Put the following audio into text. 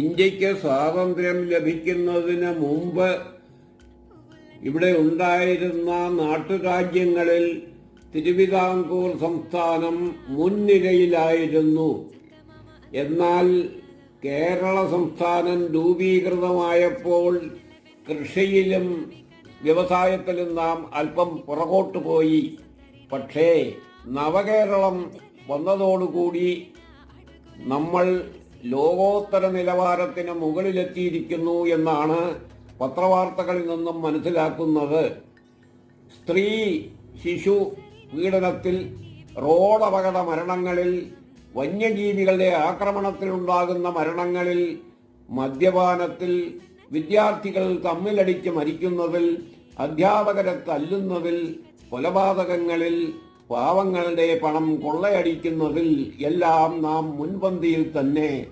ഇന്ത്യയ്ക്ക് സ്വാതന്ത്ര്യം ലഭിക്കുന്നതിന് മുമ്പ് ഇവിടെ ഉണ്ടായിരുന്ന നാട്ടുരാജ്യങ്ങളിൽ തിരുവിതാംകൂർ സംസ്ഥാനം മുൻനിരയിലായിരുന്നു. എന്നാൽ കേരള സംസ്ഥാനം രൂപീകൃതമായപ്പോൾ കൃഷിയിലും വ്യവസായത്തിലും നാം അല്പം പുറകോട്ട് പോയി. പക്ഷേ നവകേരളം വന്നതോടുകൂടി നമ്മൾ ലോകോത്തര നിലവാരത്തിന് മുകളിലെത്തിയിരിക്കുന്നു എന്നാണ് പത്രവാർത്തകളിൽ നിന്നും മനസ്സിലാക്കുന്നത്. സ്ത്രീ ശിശു പീഡനത്തിൽ റോഡപകട മരണങ്ങളിൽ വന്യജീവികളുടെ ആക്രമണത്തിലുണ്ടാകുന്ന മരണങ്ങളിൽ മദ്യപാനത്തിൽ വിദ്യാർത്ഥികൾ തമ്മിലടിച്ച് മരിക്കുന്നതിൽ അധ്യാപകരെ തല്ലുന്നതിൽ കൊലപാതകങ്ങളിൽ പാവങ്ങളുടെ പണം കൊള്ളയടിക്കുന്നതിൽ എല്ലാം നാം മുൻപന്തിയിൽ തന്നെ